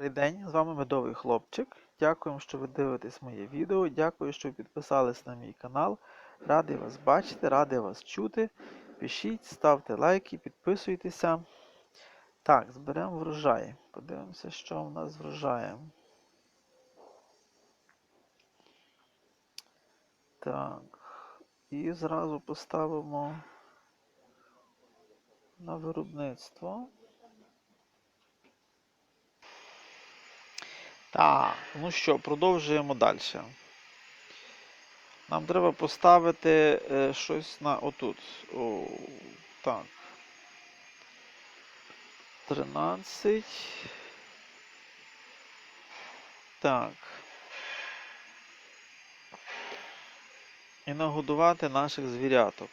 Добрий день, з вами Медовий Хлопчик. Дякуємо, що ви дивитесь моє відео. Дякую, що підписались на мій канал. Радий вас бачити, радий вас чути. Пишіть, ставте лайки, підписуйтеся. Так, зберемо врожай. Подивимося, що в нас з врожаєм. Так. І зразу поставимо на виробництво. Так, ну що, продовжуємо далі. Нам треба поставити е, щось на отут. О, так. 13. Так. І нагодувати наших звіряток.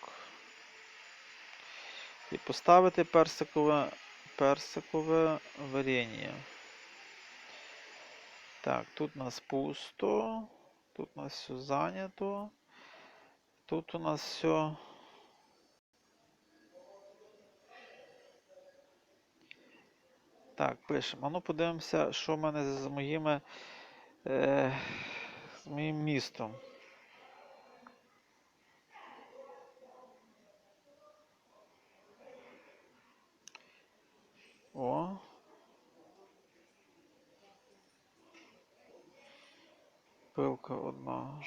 І поставити персикове, персикове варення. Так, тут у нас пусто. Тут у нас все зайнято. Тут у нас все. Так, пишемо. А ну подивимося, що в мене з моїми. Е, з моїм містом. О. Пилка одна.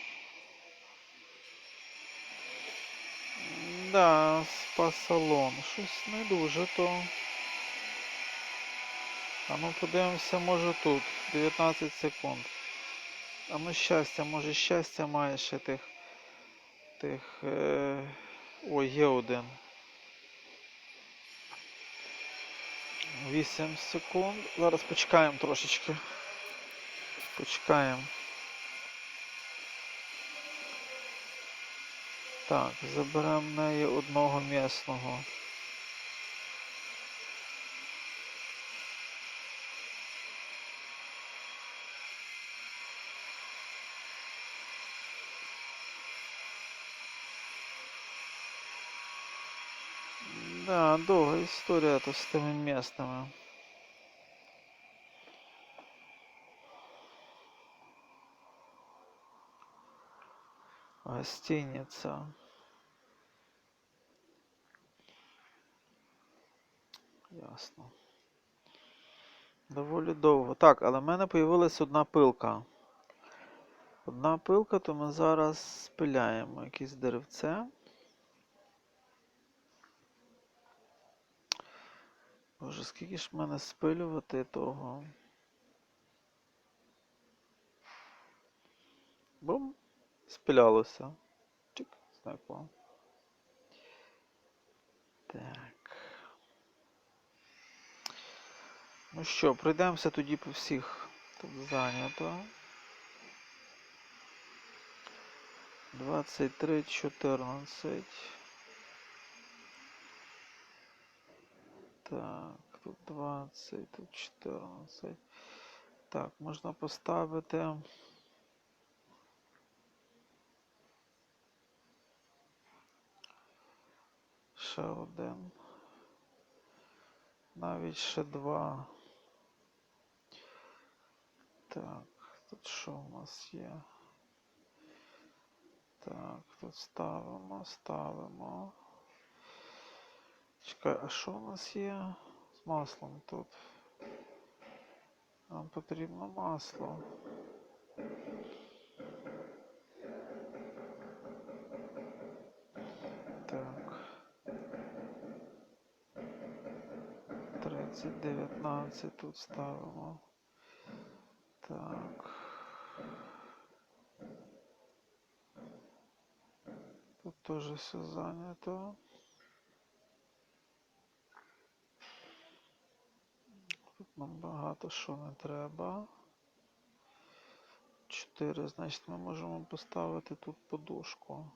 Да, спа-салон. Щось не дуже то. А ну подивимося, може тут. 19 секунд. А ну щастя, може щастя має ще тих. Тих. Е... Ой, є один. 8 секунд. Зараз почекаємо трошечки. Почекаємо. Так, заберемо в неї одного місного. Да, довга історія то з тими місними. Гостиниця. Ясно. Доволі довго. Так, але в мене появилась одна пилка. Одна пилка, то ми зараз спиляємо якесь деревце. Боже, скільки ж в мене спилювати того? Бум! Спилялося. Чик, знаково. Так. Ну що, пройдемося тоді по всіх. Тут зайнято. 23, 14. Так, тут 20, тут 14. Так, можна поставити. Ще один. Навіть ще два. Так, тут що у нас є? Так, тут ставимо, ставимо. Чекай, а що у нас є з маслом тут? Нам потрібно масло. Так. 30, 19 тут ставимо. Так. Тут теж все зайнято. Тут нам багато що не треба. 4, значить ми можемо поставити тут подушку.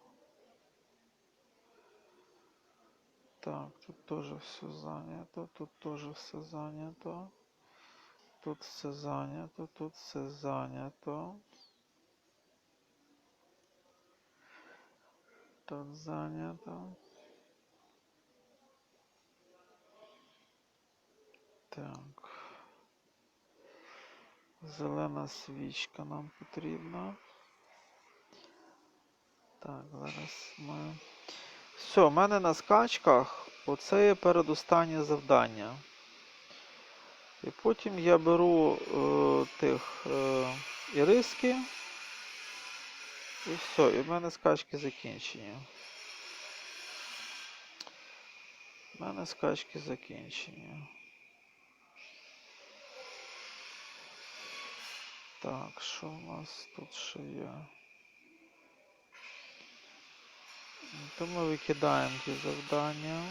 Так, тут теж все зайнято, тут теж все зайнято. Тут все зайнято, тут все зайнято. Тут зайнято. Так. Зелена свічка нам потрібна. Так, зараз ми. Все, в мене на скачках оце є передостаннє завдання. І потім я беру е, тих е, іриски. І все, і в мене скачки закінчені. У мене скачки закінчені. Так, що в нас тут ще є? Ну, То ми викидаємо ті завдання.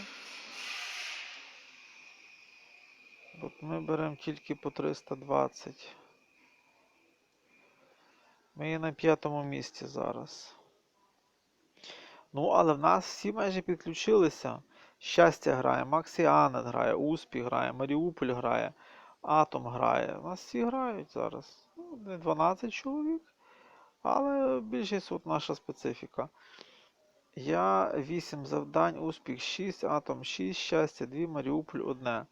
От ми беремо тільки по 320. Ми є на п'ятому місці зараз. Ну, але в нас всі майже підключилися. Щастя грає, Максіанет грає, Успіх грає, Маріуполь грає, Атом грає. У нас всі грають зараз. Ну, не 12 чоловік, але більшість от наша специфіка. Я 8 завдань, успіх 6, атом 6, щастя 2, Маріуполь 1.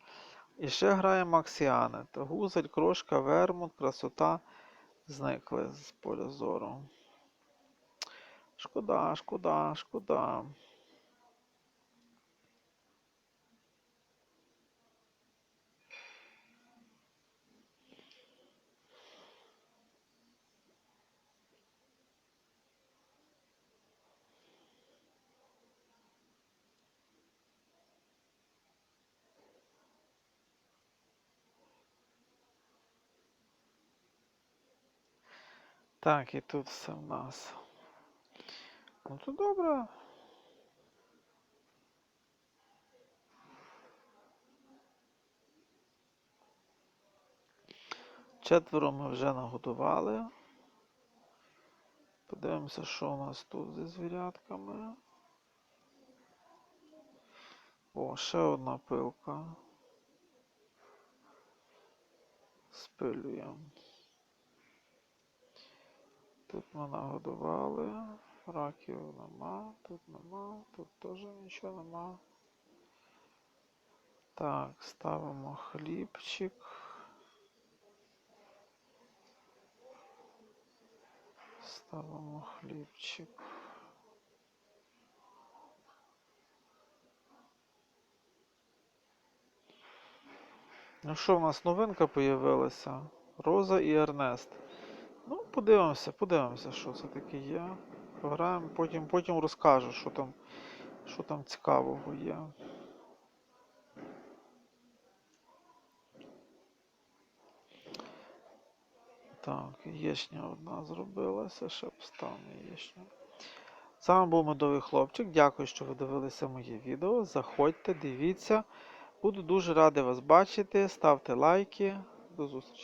І ще грає Максіанет. Гузель, крошка, вермут, красота зникли з поля зору. Шкода, шкода, шкода. Так, і тут все в нас. Ну то добре. Четверо ми вже наготували. Подивимося, що у нас тут зі звірятками. О, ще одна пилка. Спилюємо. Тут ми нагодували. Раків нема, тут нема, тут теж нічого нема. Так, ставимо хлібчик. Ставимо хлібчик. Ну що, в нас новинка появилася? Роза і Ернест. Подивимося, подивимося, що це таке є. Пограємо, потім, потім розкажу, що там, що там цікавого є. Так, єшня одна зробилася, ще б єшня. З вами був медовий хлопчик. Дякую, що ви дивилися моє відео. Заходьте, дивіться. Буду дуже радий вас бачити. Ставте лайки. До зустрічі.